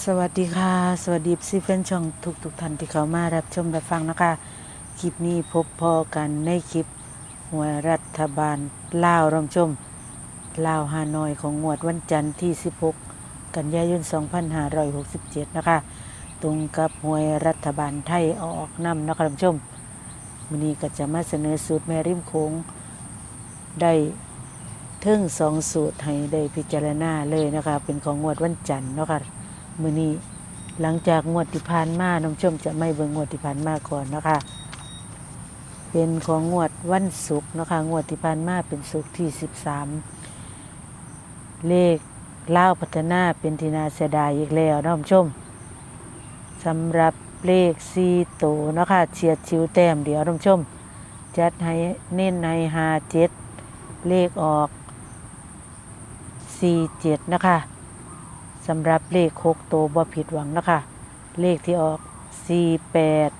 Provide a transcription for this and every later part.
สวัสดีค่ะ สวัสดีซีเฟนช่องทุกทุกท่านที่เข้ามารับชมรับฟังนะคะ คลิปนี้พบพอกันในคลิปหวยรัฐบาลลาวรอมชมลาวฮานอยของงวดวันจันทร์ที่ 16 กันยายน 2567 นะคะ ตรงกับหวยรัฐบาลไทยออกนำนะคะท่านผู้ชมวันนี้ก็จะมาเสนอสูตรแม่ริมโค้งได้เทิงสองสูตรให้ได้พิจารณาเลยนะคะ เป็นของงวดวันจันทร์นะคะ มือนี้หลังจากงวดที่ผ่านมาน้องชมจะไม่เบิ่งงวดที่ผ่านมาก่อนนะคะ เป็นของงวดวันศุกร์นะคะ งวดที่ผ่านมาเป็นศุกร์ที่13เลขเล่าพัฒนาเป็นทีนาเสดายอีกแล้วน้องชมสำหรับเลขซีโตวนะคะเฉียดชิวแต้มเดี๋ยวน้องชม จัดให้เน้นในหาเจ็ดเลขออกสี่เจ็ดนะคะ สำหรับเลขหกตัวบ่ผิดหวังนะคะเลขที่ออก 4 8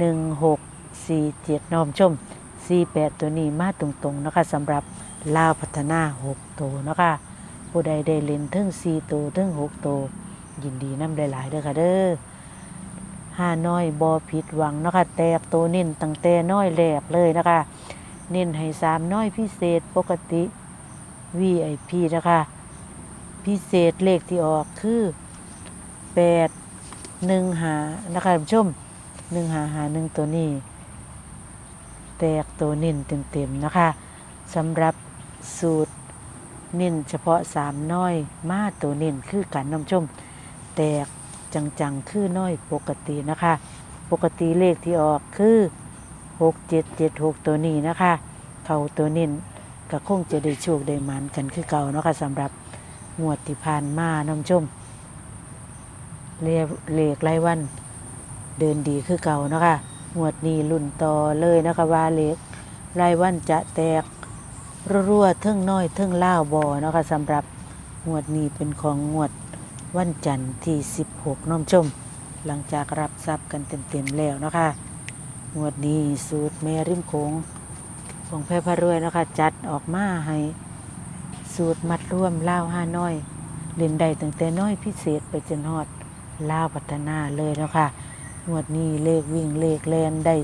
1 6 4 7น้อมชม 48 ตัวนี้มาตรงๆนะคะสำหรับลาวพัฒนา 6 ตัวนะคะผู้ใดได้เล่นถึง 4 ตัวถึง 6 ตัว ยินดีน้ำหลายๆเด้อค่ะเด้อห้าน้อยบ่ผิดหวังนะคะแตกตัวเน้นตั้งแต่น้อยแรกเลยนะคะ เน้นให้สามน้อยพิเศษปกติ VIP นะคะ พิเศษเลขที่ออกคือแปดหนึ่งหานะคะท่านผู้ชมหนึ่งหาหาหนึ่งตัวนี้ แตกตัวนิ่นเต็มๆนะคะสำหรับสูตรนิ่นเฉพาะสามน้อยมาตัวนิ่นคือกันน้ำชม แตกจังๆคือน้อยปกตินะคะ ปกติเลขที่ออกคือหกเจ็ดเจ็ดหกตัวนี้นะคะ เขาตัวนิ่นก็คงจะได้โชคได้หมันกันคือเก่านะคะสำหรับ งวดที่ผ่านมาน้องชมเลขเลขรวัน เดินดีคือเก่านะคะงวดนี้ลุ่นต่อเลยนะคะว่าเลขรายวันจะแตกรั่วๆเทิงน้อยเทิงล่าวบอเนาะคะสำหรับงวดนี้เป็นของงวดวันจันทร์ที่ 16 น้องชม หลังจากรับทรัพย์กันเต็มๆแล้วนะคะงวดนี้สูตรแม่ริมโขงของแพร่พระรวยเนาะคะ จัดออกมาให้ สูตรมัดร่วมล่าห้าน้อยเล่นได้ตั้งแต่น้อยพิเศษไปจนฮอดล่าพัฒนาเลยแล้วค่ะงวดนี้เลขวิ่งเลขแลนได้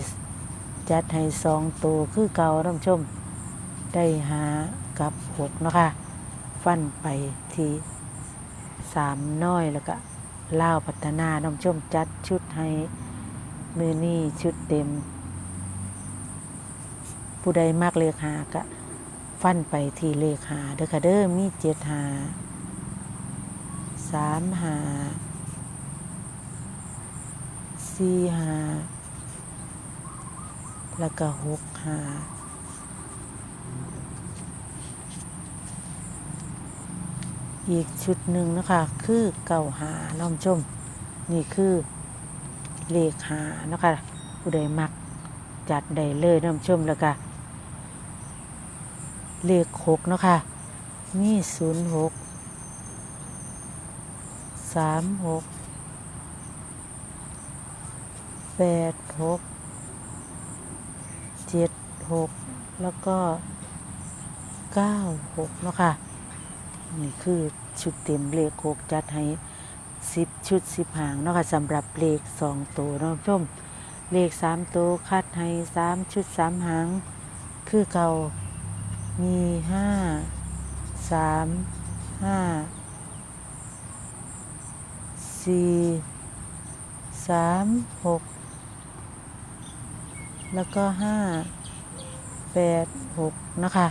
จัดให้สองตัวคือเก่าท่านชม ได้หากับหกเนาะคะฟันไปที่สามน้อยแล้วก็ล่าพัฒนาท่านชมจัดชุดให้มือนี่ชุดเต็ม ผู้ใดมากเลขหากะ ฟันไปที่เลขหาเด้อค่ะเด้อมีเจ็ดหาสามหาสี่หาแล้วก็หกหาอีกชุดหนึ่งนะคะ คือเก่าหาน้องชม นี่คือเลขหาเนาะคะผู้ใดมักจัดได้เลยน้องชมแล้วก็ เลขหกเนาะค่ะ มีศูนย์หกสามหกแปดหกเจ็ดหกแล้วก็เก้าหกเนาะค่ะ นี่คือชุดเต็มเลขหกจัดให้สิบชุดสิบหางเนาะค่ะสำหรับเลขสองตัวเนาะชมเลขสามตัวคัดให้สามชุดสามหาง คือเก่า มีห้าสามห้าสี่สามหกแล้วก็ห้าแปดหกนะคะ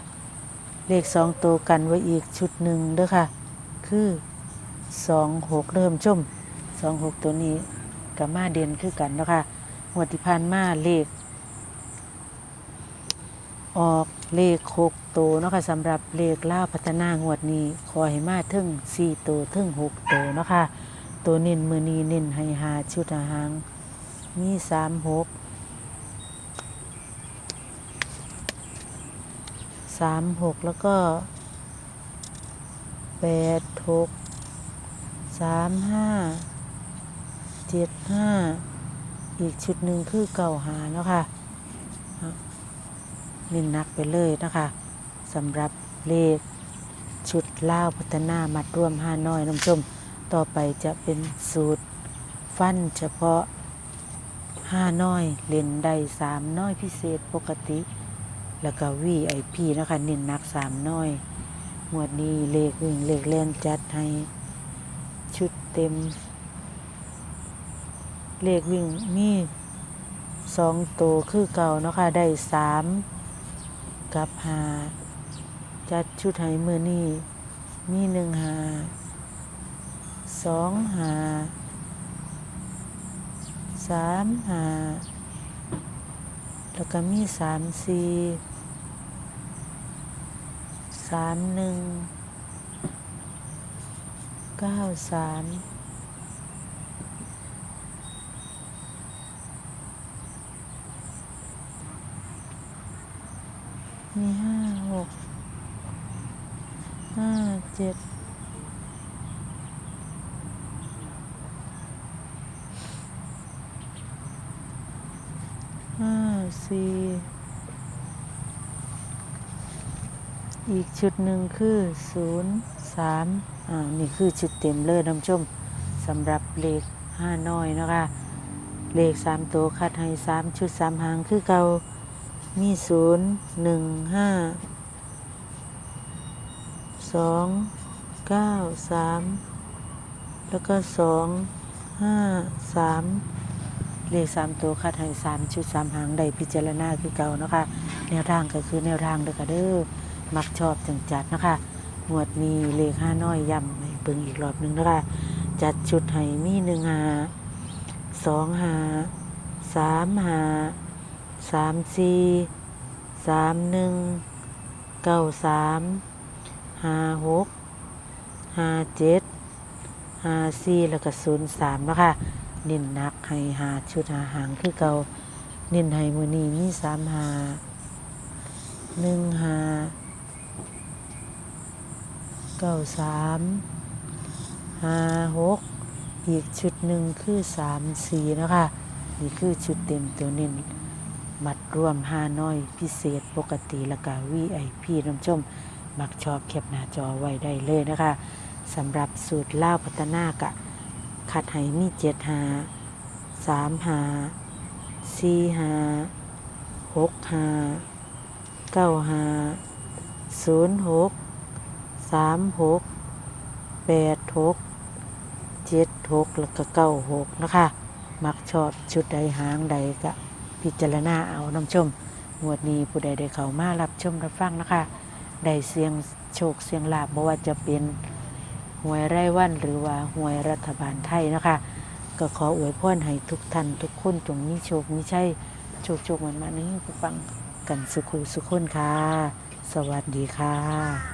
เลขสองตัวกันไว้อีกชุดหนึ่งเด้อค่ะ คือสองหกเริ่มชมสองหกตัวนี้กับมาเด่นคือกันนะคะงวดที่ผ่านมาเลข ออกเลขหกตัวเนาะค่ะสำหรับเลขล่าพัฒนางวดนี้ขอให้มาถึงสี่ตัวถึงหกตัวเนาะค่ะตัวเน้นมือนีเน้นให้หาชุดหารมีสามหกสามหกแล้วก็แปดหกสามห้าเจ็ดห้าอีกชุดหนึ่งคือเก่าหาเนาะค่ะ น้นหนักไปเลยนะคะสำหรับเลขชุดล่าวพัฒนามัดรวมห้าน้อยน้ำชม ต่อไปจะเป็นสูตรฟันเฉพาะห้าน้อยเลนได้สามน้อยพิเศษปกติ แล้วก็วีไอพีนะคะเน้นนักสามน้อยงวดนี้เลขวิ่งเลขเล่นจัดให้ชุดเต็ม เลขวิ่งมีสองตัวคือเก่านะคะได้สาม กับหา จัดชุดให้มือนี้มีหนึ่งหาสองหาสามหาแล้วก็มีสามสี่สามหนึ่งเก้าสาม มีห้าหกห้าเจ็ดห้าสี่อีกชุดหนึ่งคือศูนย์สามอ่า นี่คือชุดเต็มเลยน้ำชมสำหรับเลขห้าน้อยนะคะ เลขสามตัวคัดให้สามชุดสามหางคือเก่า มีศูนย์หนึ่งห้าสองเก้าสามแล้วก็สองห้าสามเลขสามตัวคัดให้สามชุดสามหางได้พิจารณาคือเก่านะคะแนวทางก็คือแนวทางเด้อค่ะเด้อมักชอบจังจัดนะคะหมวดนี้เลขห้าน้อยย้ำให้เบิ่งอีกรอบหนึ่งนะคะจัดชุดให้มีหนึ่งหาสองหาสามหา สามสี่สามหนึ่งเก้าสามห้าหกห้าเจ็ดห้าสี่แล้วก็ศูนย์สามนะคะเน้นหนักให้หาชุดหาหางคือเก่าเน้นให้มือนี้มีสามหาหนึ่งหาเก้าสามห้าหกอีกชุดหนึ่งคือสามสี่นะคะนี่คือชุดเต็มตัวเน้น มัดรวมห้าน้อยพิเศษปกติละกาวีไอพีน้ำชม มักชอบเก็บหน้าจอไว้ได้เลยนะคะสำหรับสูตรล่าพัฒนากะคัดให้มีเจ็ดหาสามหาสี่หาหกหาเก้าหาศูนย์หกสามหกแปดหกเจ็ดหกแล้วก็เก้าหกนะคะ มักชอบชุดใดหางใดก็ พิจารณาเอาน้ำชมงวดนี้ผู้ใดได้เข้ามารับชมรับฟังนะคะได้เสียงโชคเสียงลาบบ่ว่าจะเป็นหวยไร่วันหรือว่าหวยรัฐบาลไทยนะคะ ก็ขออวยพรให้ทุกท่านทุกคนจงมีโชคมีชัยโชคโชคมันมานี้ผู้ฟังกันสุขุสุขคนค่ะ สวัสดีค่ะ